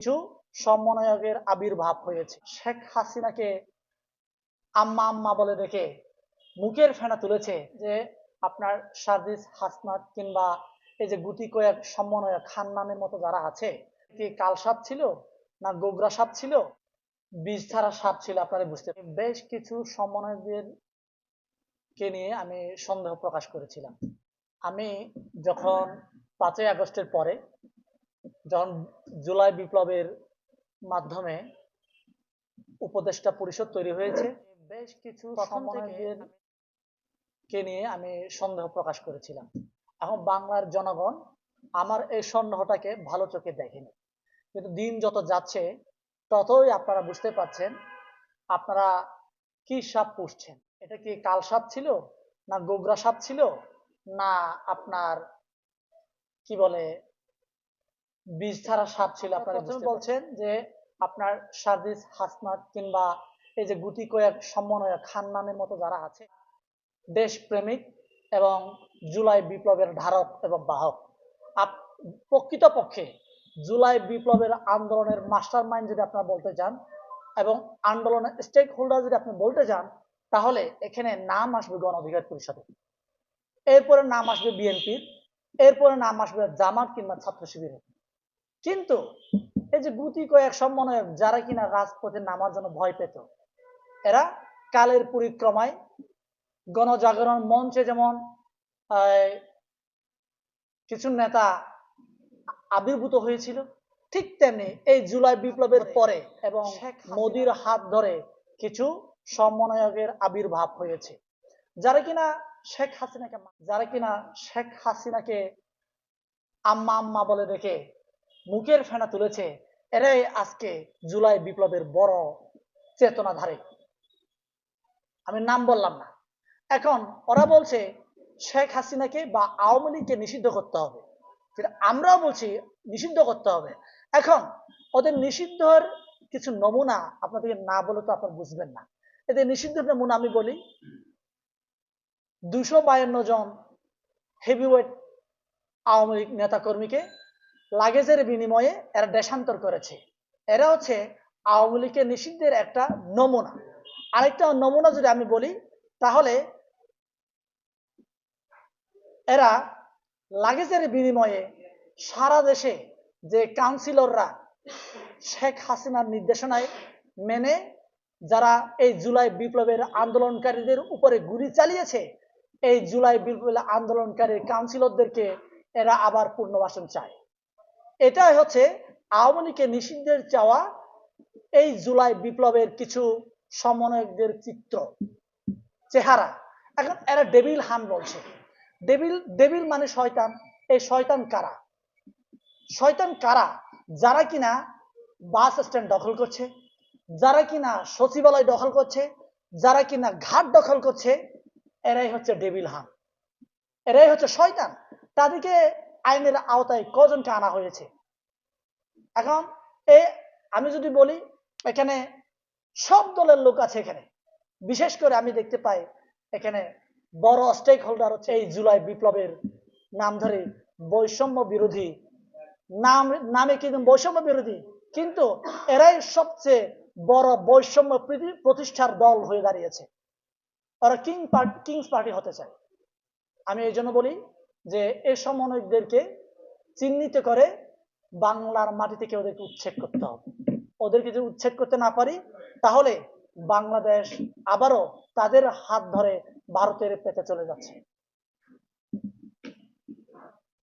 কিছু সমন্বয়কের আবির্ভাব হয়েছে। শেখ হাসিনাকে আম্মা আম্মা বলে ডেকে মুখের ফেনা তুলেছে যে, আপনার সার্জিস হাসনাত কিংবা এই যে গুটি কয়েক সমন্বয়ক খান্নানের মতো যারা আছে, কি কাল সাপ ছিল না গোগরা সাপ ছিল? বীজ ছাড়া সাপ ছিল, আপনারা বুঝতে বেশ কিছু সমন্বয়কদের কে নিয়ে আমি সন্দেহ প্রকাশ করেছিলাম। আমি যখন পাঁচই আগস্টের পরে যখন জুলাই বিপ্লবের মাধ্যমে উপদেষ্টা পরিষদ তৈরি হয়েছে বেশ কিছু কে নিয়ে আমি সন্দেহ প্রকাশ করেছিলাম। এখন বাংলার জনগণ আমার এই সন্দেহটাকে ভালো চোখে দেখেনি। কিন্তু দিন যত যাচ্ছে ততই আপনারা বুঝতে পারছেন আপনারা কি সাপ পুষছেন। এটা কি কাল সাপ ছিল না গোগরা সাপ ছিল না আপনার কি বলে বীজ ছাড়া সাপ ছিল আপনারা প্রথমে বলছেন যে আপনার সার্জিস হাসনাত কিংবা এই যে গুটি কয়েক সমন্বয়ক খান্নানের মতো যারা আছে দেশপ্রেমিক এবং জুলাই বিপ্লবের ধারক এবং বাহক। প্রকৃতপক্ষে জুলাই বিপ্লবের আন্দোলনের মাস্টার মাইন্ড যদি আপনারা বলতে চান এবং আন্দোলনের স্টেক হোল্ডার যদি আপনি বলতে চান তাহলে এখানে নাম আসবে গণ অধিকার পরিষদের। এরপরে নাম আসবে বিএনপির এরপরে নাম আসবে জামাত কিংবা ছাত্র শিবিরের। কিন্তু এই যে গুটি কয়েক সমন্বয়ক যারা কিনা রাজপথে নামার জন্য ভয় পেত এরা কালের পরিক্রমায় গণজাগরণ মঞ্চে যেমন কিছু নেতা আবির্ভূত হয়েছিল ঠিক তেমনি এই জুলাই বিপ্লবের পরে এবং মোদির হাত ধরে কিছু সমন্বয়কের আবির্ভাব হয়েছে। যারা কিনা শেখ হাসিনাকে যারা কিনা শেখ হাসিনাকে আম্মা আম্মা বলে ডেকে মুখের ফেনা তুলেছে। এরাই আজকে জুলাই বিপ্লবের বড় চেতনাধারী। আমি নাম বললাম না। এখন ওরা বলছে, শেখ হাসিনাকে বা আওয়ামী লীগকে নিষিদ্ধ করতে হবে। আমরাও বলছি, নিষিদ্ধ করতে হবে। এখন ওদের নিষিদ্ধর কিছু নমুনা আপনাদেরকে না বলে তো আপনার বুঝবেন না। এদের নিষিদ্ধের নমুনা আমি বলি, দুশো বায়ান্ন জন হেভিওয়েট আওয়ামী লীগ নেতাকর্মীকে লাগেজের বিনিময়ে এরা দেশান্তর করেছে। এরা হচ্ছে আওয়ামী লীগের নিষিদ্ধের একটা নমুনা। আরেকটা নমুনা যদি আমি বলি, তাহলে এরা লাগেজের বিনিময়ে সারা দেশে যে কাউন্সিলররা শেখ হাসিনার নির্দেশনায় মেনে যারা এই জুলাই বিপ্লবের আন্দোলনকারীদের উপরে গুলি চালিয়েছে, এই জুলাই বিপ্লবের আন্দোলনকারী কাউন্সিলরদেরকে এরা আবার পুনর্বাসন চায়। এটাই হচ্ছে আওয়ামী লীগের নিষিদ্ধের চাওয়া এই জুলাই বিপ্লবের কিছু সমন্বয়কদের চিত্র, চেহারা। এখন এরা ডেভিল হান বলছে। ডেভিল ডেভিল মানে শয়তান। এই শয়তান কারা? শয়তান কারা? যারা কিনা বাস স্ট্যান্ড দখল করছে, যারা কিনা সচিবালয় দখল করছে, যারা কিনা ঘাট দখল করছে, এরাই হচ্ছে ডেভিল হান। এরাই হচ্ছে শয়তান। তাদেরকে আইনের আওতায় কজনকে আনা হয়েছে? এখন এ, আমি যদি বলি, এখানে সব দলের লোক আছে এখানে। বিশেষ করে আমি দেখতে পাই, এখানে বড় স্টেক হোল্ডার হচ্ছে এই জুলাই বিপ্লবের নাম ধরে বৈষম্য বিরোধী। নাম, নামে কিন্তু বৈষম্য বিরোধী, কিন্তু এরাই সবচেয়ে বড় বৈষম্য প্রতিষ্ঠার দল হয়ে দাঁড়িয়েছে। ওরা কিং পার্টি কিংস পার্টি হতে চায়। আমি এই জন্য বলি যে এ সমন্বয়কদেরকে চিহ্নিত করে বাংলার মাটি থেকে ওদেরকে উচ্ছেদ করতে হবে। ওদেরকে যদি উচ্ছেদ করতে না পারি, তাহলে বাংলাদেশ আবারও তাদের হাত ধরে ভারতের পেতে চলে যাচ্ছে।